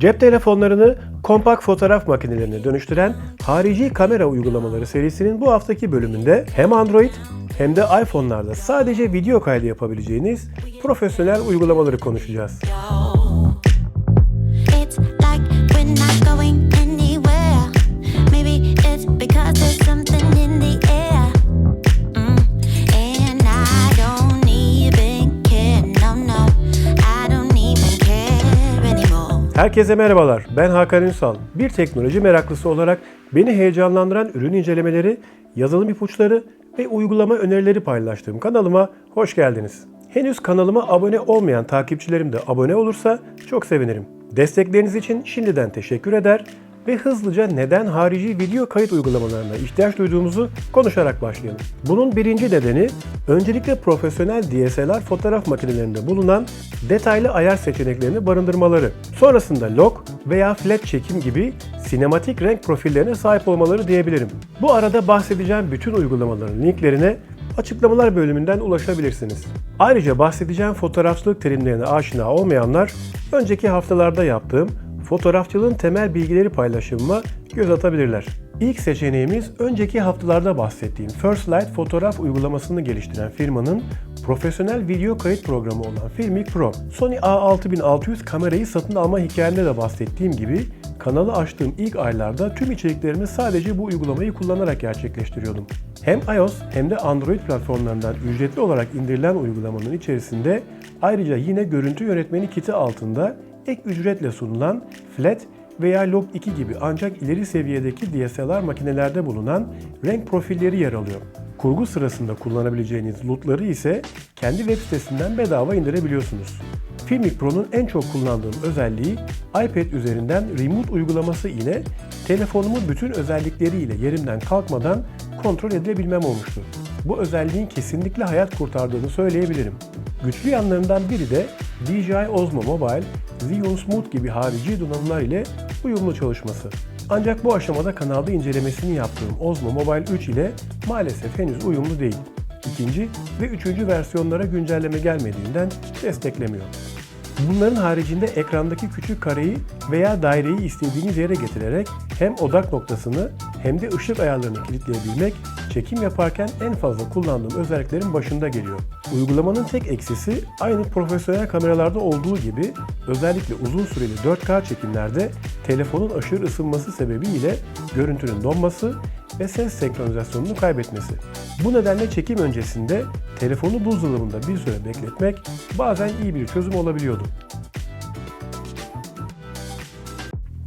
Cep telefonlarını kompakt fotoğraf makinelerine dönüştüren harici kamera uygulamaları serisinin bu haftaki bölümünde hem Android hem de iPhone'larda sadece video kaydı yapabileceğiniz profesyonel uygulamaları konuşacağız. It's like we're not going anywhere. Maybe it's because there's Herkese merhabalar. Ben Hakan Ünsal. Bir teknoloji meraklısı olarak beni heyecanlandıran ürün incelemeleri, yazılım ipuçları ve uygulama önerileri paylaştığım kanalıma hoş geldiniz. Henüz kanalıma abone olmayan takipçilerim de abone olursa çok sevinirim. Destekleriniz için şimdiden teşekkür eder ve hızlıca neden harici video kayıt uygulamalarına ihtiyaç duyduğumuzu konuşarak başlayalım. Bunun birinci nedeni öncelikle profesyonel DSLR fotoğraf makinelerinde bulunan detaylı ayar seçeneklerini barındırmaları. Sonrasında log veya flat çekim gibi sinematik renk profillerine sahip olmaları diyebilirim. Bu arada bahsedeceğim bütün uygulamaların linklerine açıklamalar bölümünden ulaşabilirsiniz. Ayrıca bahsedeceğim fotoğrafçılık terimlerine aşina olmayanlar önceki haftalarda yaptığım fotoğrafçılığın temel bilgileri paylaşımıma göz atabilirler. İlk seçeneğimiz önceki haftalarda bahsettiğim First Light fotoğraf uygulamasını geliştiren firmanın profesyonel video kayıt programı olan Filmic Pro. Sony A6600 kamerayı satın alma hikayemde de bahsettiğim gibi kanalı açtığım ilk aylarda tüm içeriklerimi sadece bu uygulamayı kullanarak gerçekleştiriyordum. Hem iOS hem de Android platformlarından ücretli olarak indirilen uygulamanın içerisinde ayrıca yine görüntü yönetmeni kiti altında ek ücretle sunulan Flat veya Log 2 gibi ancak ileri seviyedeki DSLR makinelerde bulunan renk profilleri yer alıyor. Kurgu sırasında kullanabileceğiniz lootları ise kendi web sitesinden bedava indirebiliyorsunuz. Filmic Pro'nun en çok kullandığım özelliği iPad üzerinden Remote uygulaması ile telefonumu bütün özellikleriyle yerimden kalkmadan kontrol edebilmem olmuştu. Bu özelliğin kesinlikle hayat kurtardığını söyleyebilirim. Güçlü yanlarından biri de DJI Osmo Mobile, Xeon Smooth gibi harici donanımlar ile uyumlu çalışması. Ancak bu aşamada kanalda incelemesini yaptığım Osmo Mobile 3 ile maalesef henüz uyumlu değil. İkinci ve üçüncü versiyonlara güncelleme gelmediğinden desteklemiyor. Bunların haricinde ekrandaki küçük kareyi veya daireyi istediğiniz yere getirerek hem odak noktasını hem de ışık ayarlarını kilitleyebilmek çekim yaparken en fazla kullandığım özelliklerin başında geliyor. Uygulamanın tek eksisi aynı profesyonel kameralarda olduğu gibi özellikle uzun süreli 4K çekimlerde telefonun aşırı ısınması sebebiyle görüntünün donması ve ses senkronizasyonunu kaybetmesi. Bu nedenle çekim öncesinde telefonu buzdolabında bir süre bekletmek bazen iyi bir çözüm olabiliyordu.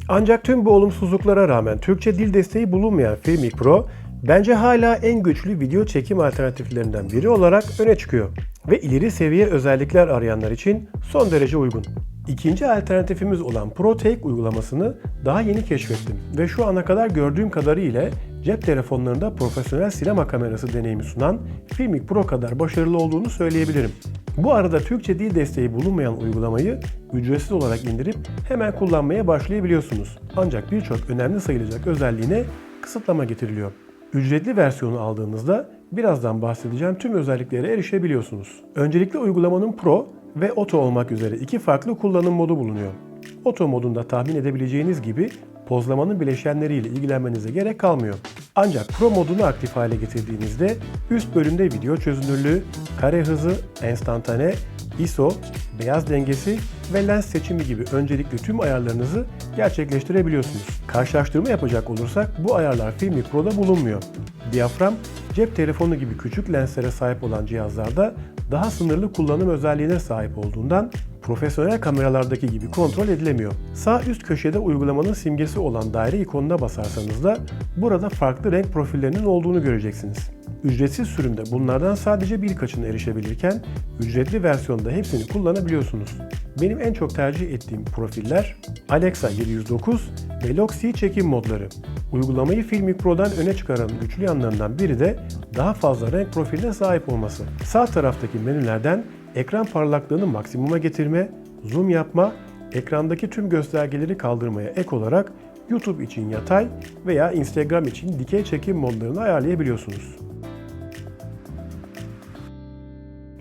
Ancak tüm bu olumsuzluklara rağmen Türkçe dil desteği bulunmayan Filmic Pro bence hala en güçlü video çekim alternatiflerinden biri olarak öne çıkıyor ve ileri seviye özellikler arayanlar için son derece uygun. İkinci alternatifimiz olan ProTake uygulamasını daha yeni keşfettim ve şu ana kadar gördüğüm kadarıyla cep telefonlarında profesyonel sinema kamerası deneyimi sunan Filmic Pro kadar başarılı olduğunu söyleyebilirim. Bu arada Türkçe dil desteği bulunmayan uygulamayı ücretsiz olarak indirip hemen kullanmaya başlayabiliyorsunuz. Ancak birçok önemli sayılacak özelliğine kısıtlama getiriliyor. Ücretli versiyonu aldığınızda birazdan bahsedeceğim tüm özelliklere erişebiliyorsunuz. Öncelikle uygulamanın Pro ve Auto olmak üzere iki farklı kullanım modu bulunuyor. Auto modunda tahmin edebileceğiniz gibi pozlamanın bileşenleriyle ilgilenmenize gerek kalmıyor. Ancak Pro modunu aktif hale getirdiğinizde üst bölümde video çözünürlüğü, kare hızı, enstantane, ISO, beyaz dengesi ve lens seçimi gibi öncelikli tüm ayarlarınızı gerçekleştirebiliyorsunuz. Karşılaştırma yapacak olursak bu ayarlar Filmic Pro'da bulunmuyor. Diyafram, cep telefonu gibi küçük lenslere sahip olan cihazlarda daha sınırlı kullanım özelliğine sahip olduğundan profesyonel kameralardaki gibi kontrol edilemiyor. Sağ üst köşede uygulamanın simgesi olan daire ikonuna basarsanız da burada farklı renk profillerinin olduğunu göreceksiniz. Ücretsiz sürümde bunlardan sadece birkaçına erişebilirken ücretli versiyonda hepsini kullanabiliyorsunuz. Benim en çok tercih ettiğim profiller Alexa 709 ve Log-C çekim modları. Uygulamayı Filmic Pro'dan öne çıkaran güçlü yanlarından biri de daha fazla renk profiline sahip olması. Sağ taraftaki menülerden ekran parlaklığını maksimuma getirme, zoom yapma, ekrandaki tüm göstergeleri kaldırmaya ek olarak YouTube için yatay veya Instagram için dikey çekim modlarını ayarlayabiliyorsunuz.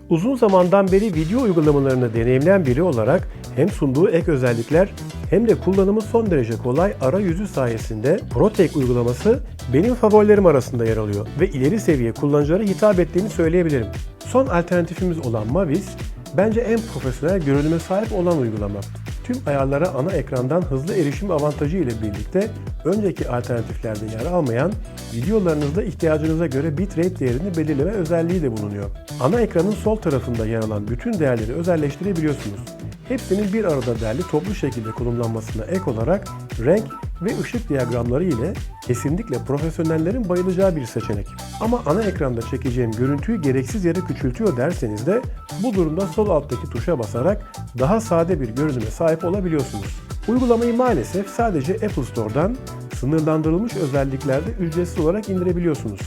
Uzun zamandan beri video uygulamalarını deneyimleyen biri olarak hem sunduğu ek özellikler hem de kullanımı son derece kolay arayüzü sayesinde ProTech uygulaması benim favorilerim arasında yer alıyor ve ileri seviye kullanıcılara hitap ettiğini söyleyebilirim. Son alternatifimiz olan Mavis, bence en profesyonel görünüme sahip olan uygulama. Tüm ayarlara ana ekrandan hızlı erişim avantajı ile birlikte önceki alternatiflerde yer almayan videolarınızda ihtiyacınıza göre bitrate değerini belirleme özelliği de bulunuyor. Ana ekranın sol tarafında yer alan bütün değerleri özelleştirebiliyorsunuz. Hepsinin bir arada derli toplu şekilde konumlanmasına ek olarak renk ve ışık diyagramları ile kesinlikle profesyonellerin bayılacağı bir seçenek. Ama ana ekranda çekeceğim görüntüyü gereksiz yere küçültüyor derseniz de bu durumda sol alttaki tuşa basarak daha sade bir görünüme sahip olabiliyorsunuz. Uygulamayı maalesef sadece Apple Store'dan sınırlandırılmış özelliklerde ücretsiz olarak indirebiliyorsunuz.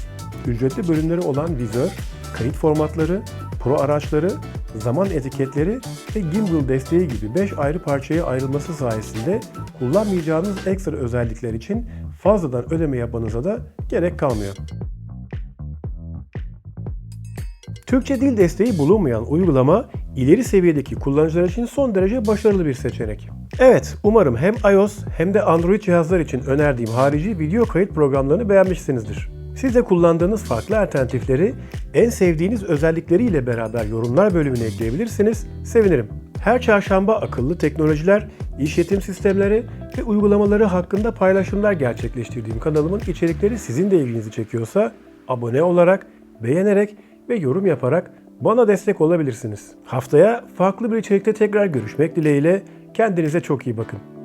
Ücretli bölümleri olan vizör, kayıt formatları, pro araçları, zaman etiketleri ve gimbal desteği gibi 5 ayrı parçaya ayrılması sayesinde kullanmayacağınız ekstra özellikler için fazladan ödeme yapmanıza da gerek kalmıyor. Türkçe dil desteği bulunmayan uygulama ileri seviyedeki kullanıcılar için son derece başarılı bir seçenek. Evet, umarım hem iOS hem de Android cihazlar için önerdiğim harici video kayıt programlarını beğenmişsinizdir. Siz de kullandığınız farklı alternatifleri en sevdiğiniz özellikleriyle beraber yorumlar bölümüne ekleyebilirsiniz. Sevinirim. Her çarşamba akıllı teknolojiler, işletim sistemleri ve uygulamaları hakkında paylaşımlar gerçekleştirdiğim kanalımın içerikleri sizin de ilginizi çekiyorsa abone olarak, beğenerek ve yorum yaparak bana destek olabilirsiniz. Haftaya farklı bir içerikte tekrar görüşmek dileğiyle kendinize çok iyi bakın.